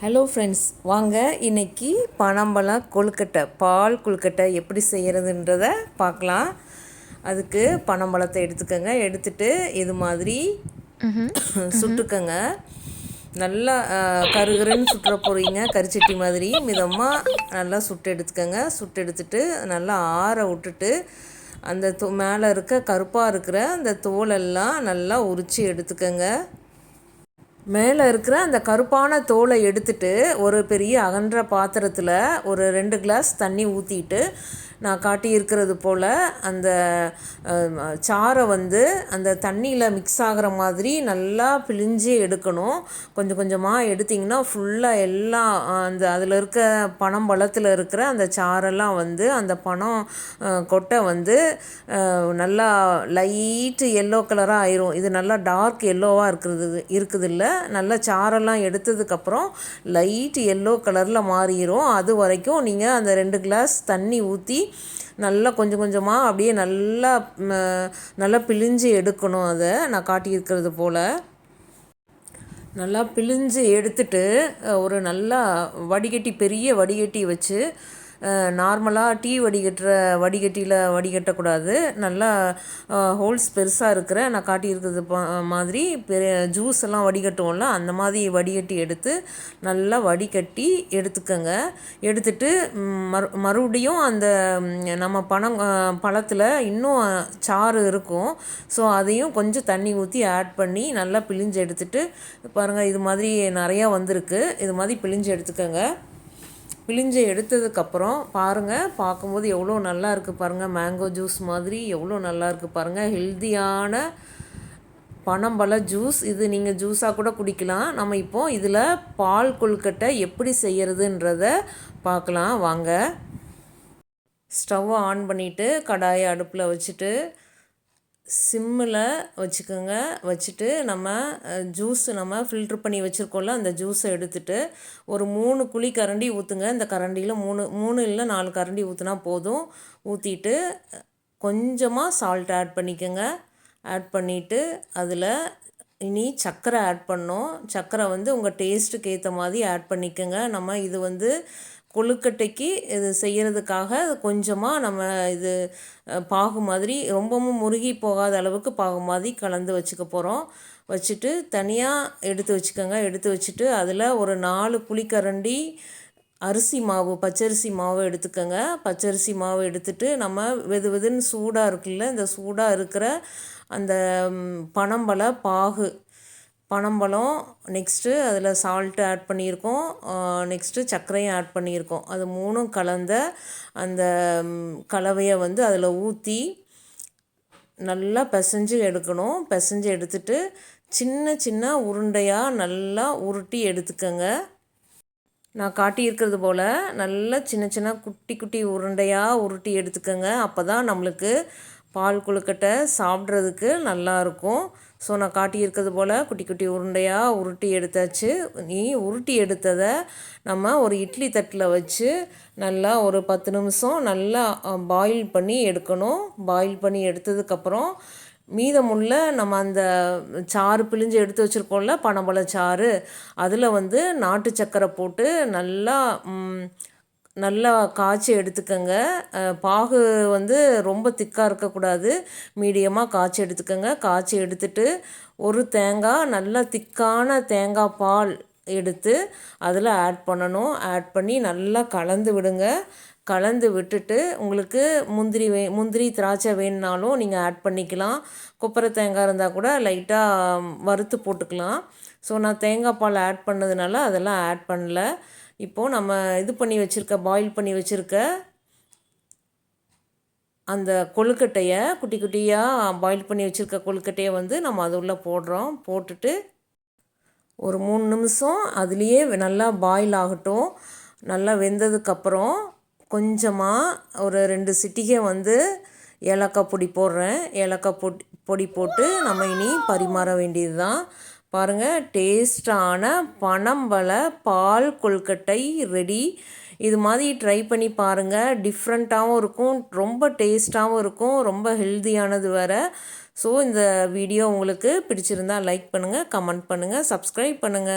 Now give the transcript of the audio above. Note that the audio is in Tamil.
ஹலோ ஃப்ரெண்ட்ஸ் வாங்க இன்னைக்கு பனம்பழம் கொழுக்கட்டை பால் கொழுக்கட்டை எப்படி செய்கிறதுன்றத பார்க்கலாம். அதுக்கு பனம்பழத்தை எடுத்துக்கோங்க எடுத்துட்டு இது மாதிரி சுட்டுக்கோங்க. நல்லா கருகருன்னு சுட்டுற போகிறீங்க கரிச்சட்டி மாதிரி. மிதமாக நல்லா சுட்டு எடுத்துக்கோங்க. சுட்டு எடுத்துட்டு நல்லா ஆற விட்டுட்டு அந்த தோ மேலே இருக்க கருப்பாக இருக்கிற அந்த தோலெல்லாம் நல்லா உரித்து எடுத்துக்கோங்க. மேலே இருக்கிற அந்த கருப்பான தோலை எடுத்துட்டு ஒரு பெரிய அகன்ற பாத்திரத்தில் ஒரு ரெண்டு கிளாஸ் தண்ணி ஊற்றிட்டு நான் காட்டியிருக்கிறது போல் அந்த சாரை வந்து அந்த தண்ணியில் மிக்ஸ் ஆகிற மாதிரி நல்லா பிழிஞ்சு எடுக்கணும். கொஞ்சம் கொஞ்சமாக எடுத்திங்கன்னா ஃபுல்லாக எல்லாம் அந்த அதில் இருக்க பணம் பழத்தில் இருக்கிற அந்த சாரெல்லாம் வந்து அந்த பணம் கொட்டை வந்து நல்லா லைட்டு எல்லோ கலராக ஆயிரும். இது நல்லா டார்க் எல்லோவாக இருக்கிறது இருக்குது இல்லை நல்லா சாரெல்லாம் எடுத்ததுக்கப்புறம் லைட் எல்லோ கலரில் மாறிடும் அது வரைக்கும் நீங்கள் அந்த ரெண்டு கிளாஸ் தண்ணி ஊற்றி நல்லா கொஞ்சம் கொஞ்சமாக அப்படியே நல்லா நல்லா பிழிஞ்சு எடுக்கணும் அதை. நான் காட்டியிருக்கிறது போல். நல்லா பிழிஞ்சு எடுத்துட்டு ஒரு நல்லா வடிகட்டி பெரிய வடிகட்டி வச்சு நார்மலாக டீ வடிகட்டுற வடிகட்டியில் வடிகட்டக்கூடாது. நல்லா ஹோல்ஸ் பெருசாக இருக்கிற நான் காட்டியிருக்கிறது மாதிரி பெரிய ஜூஸ் எல்லாம் வடிகட்டுவோம்ல அந்த மாதிரி வடிகட்டி எடுத்து நல்லா வடிகட்டி எடுத்துக்கோங்க. எடுத்துட்டு மறு மறுபடியும் அந்த நம்ம பணம் பழத்தில் இன்னும் சாறு இருக்கும். ஸோ அதையும் கொஞ்சம் தண்ணி ஊற்றி ஆட் பண்ணி நல்லா பிழிஞ்சு எடுத்துட்டு பாருங்கள் இது மாதிரி நிறையா வந்திருக்கு. இது மாதிரி பிழிஞ்சு எடுத்துக்கோங்க. பிழிஞ்சு எடுத்ததுக்கப்புறம் பாருங்கள் பார்க்கும்போது எவ்வளோ நல்லா இருக்குது பாருங்கள் மேங்கோ ஜூஸ் மாதிரி எவ்வளோ நல்லா இருக்குது பாருங்கள் ஹெல்த்தியான பனம்பழ ஜூஸ் இது நீங்கள் ஜூஸாக கூட குடிக்கலாம். நம்ம இப்போது இதில் பால் கொழுக்கட்டை எப்படி செய்கிறதுன்றத பார்க்கலாம். வாங்க. ஸ்டவ்வை ஆன் பண்ணிவிட்டு கடாயை அடுப்பில் வச்சுட்டு சிம்மில் வச்சுக்கோங்க. வச்சுட்டு நம்ம ஜூஸ் நம்ம ஃபில்ட்ரு பண்ணி வச்சுருக்கோம்ல அந்த ஜூஸை எடுத்துகிட்டு ஒரு மூணு குழி கரண்டி ஊற்றுங்க இந்த கரண்டியில் மூணு மூணு இல்லை நாலு கரண்டி ஊற்றுனா போதும். ஊற்றிட்டு கொஞ்சமாக சால்ட் ஆட் பண்ணிக்கோங்க. ஆட் பண்ணிவிட்டு அதில் இனி சர்க்கரை ஆட் பண்ணோம் சர்க்கரை வந்து உங்கள் டேஸ்ட்டுக்கு ஏற்ற மாதிரி ஆட் பண்ணிக்கோங்க. நம்ம இது வந்து கொழுக்கட்டைக்கு இது செய்கிறதுக்காக கொஞ்சமாக நம்ம இது பாகு மாதிரி ரொம்பவும் முருகி போகாத அளவுக்கு பாகு மாதிரி கலந்து வச்சுக்க போகிறோம் வச்சுட்டு தனியாக எடுத்து வச்சுக்கோங்க. எடுத்து வச்சுட்டு அதில் ஒரு நாலு புளிக்கரண்டி அரிசி மாவு பச்சரிசி மாவு எடுத்துக்கோங்க. பச்சரிசி மாவு எடுத்துட்டு நம்ம வெது வெதுன்னு சூடாக இருக்குல்ல இந்த சூடாக இருக்கிற அந்த பனம்பழ பாகு பனம்பழம் நெக்ஸ்ட்டு அதில் சால்ட்டு ஆட் பண்ணியிருக்கோம். நெக்ஸ்ட்டு சர்க்கரையும் ஆட் பண்ணியிருக்கோம். அது மூணும் கலந்த அந்த கலவையை வந்து அதில் ஊற்றி நல்லா பிசைஞ்சு எடுக்கணும். பிசைஞ்சு எடுத்துட்டு சின்ன சின்ன உருண்டையாக நல்லா உருட்டி எடுத்துக்கோங்க. நான் காட்டியிருக்கிறது போல் நல்லா சின்ன சின்ன குட்டி குட்டி உருண்டையாக உருட்டி எடுத்துக்கோங்க. அப்போ தான் நம்மளுக்கு பால் கொழுக்கட்டை சாப்பிட்றதுக்கு நல்லாயிருக்கும் ஸோ நான் காட்டியிருக்கிறது போல் குட்டி குட்டி உருண்டையாக உருட்டி எடுத்தாச்சு. நீ உருட்டி எடுத்ததை நம்ம ஒரு இட்லி தட்டில் வச்சு நல்லா ஒரு பத்து நிமிஷம் நல்லா பாயில் பண்ணி எடுக்கணும். பாயில் பண்ணி எடுத்ததுக்கப்புறம் மீதமுள்ள நம்ம அந்த சாறு பிழிஞ்சு எடுத்து வச்சுருக்கோம்ல பனம்பழ சாறு அதில் வந்து நாட்டு சக்கரை போட்டு நல்லா நல்லா காய்ச்சி எடுத்துக்கோங்க. பாகு வந்து ரொம்ப திக்காக இருக்கக்கூடாது. மீடியமாக காய்ச்சி எடுத்துக்கோங்க. காய்ச்சி எடுத்துட்டு ஒரு தேங்காய் நல்லா திக்கான தேங்காய் பால் எடுத்து அதில் ஆட் பண்ணணும். ஆட் பண்ணி நல்லா கலந்து விடுங்க. கலந்து விட்டுட்டு உங்களுக்கு முந்திரி வே முந்திரி திராட்சை வேணுனாலும் நீங்கள் ஆட் பண்ணிக்கலாம். கொப்பரை தேங்காய் இருந்தால் கூட லைட்டாக வறுத்து போட்டுக்கலாம். ஸோ நான் தேங்காய் பால் ஆட் பண்ணதுனால அதெல்லாம் ஆட் பண்ணல. இப்போது நம்ம இது பண்ணி வச்சுருக்க பாயில் பண்ணி வச்சுருக்க அந்த கொழுக்கட்டையை குட்டி குட்டியாக பாயில் பண்ணி வச்சுருக்க கொழுக்கட்டையை வந்து நம்ம அது உள்ளே போடுறோம். போட்டுட்டு ஒரு மூணு நிமிஷம் அதுலேயே நல்லா பாயில் ஆகட்டும். நல்லா வெந்ததுக்கப்புறம் கொஞ்சமாக ஒரு ரெண்டு சிட்டிகை வந்து ஏலக்காய் பொடி போடுறேன். ஏலக்காய் பொடி பொடி போட்டு நம்ம இனி பரிமாற வேண்டியது தான் பாருங்கள் டேஸ்டான பனம்பழ பால் கொல்கட்டை ரெடி. இது மாதிரி ட்ரை பண்ணி பாருங்கள் டிஃப்ரெண்ட்டாகவும் இருக்கும் ரொம்ப டேஸ்ட்டாகவும் இருக்கும் ரொம்ப ஹெல்த்தியானது வேறு. ஸோ இந்த வீடியோ உங்களுக்கு பிடிச்சிருந்தால் லைக் பண்ணுங்கள் கமெண்ட் பண்ணுங்கள் சப்ஸ்கிரைப் பண்ணுங்கள்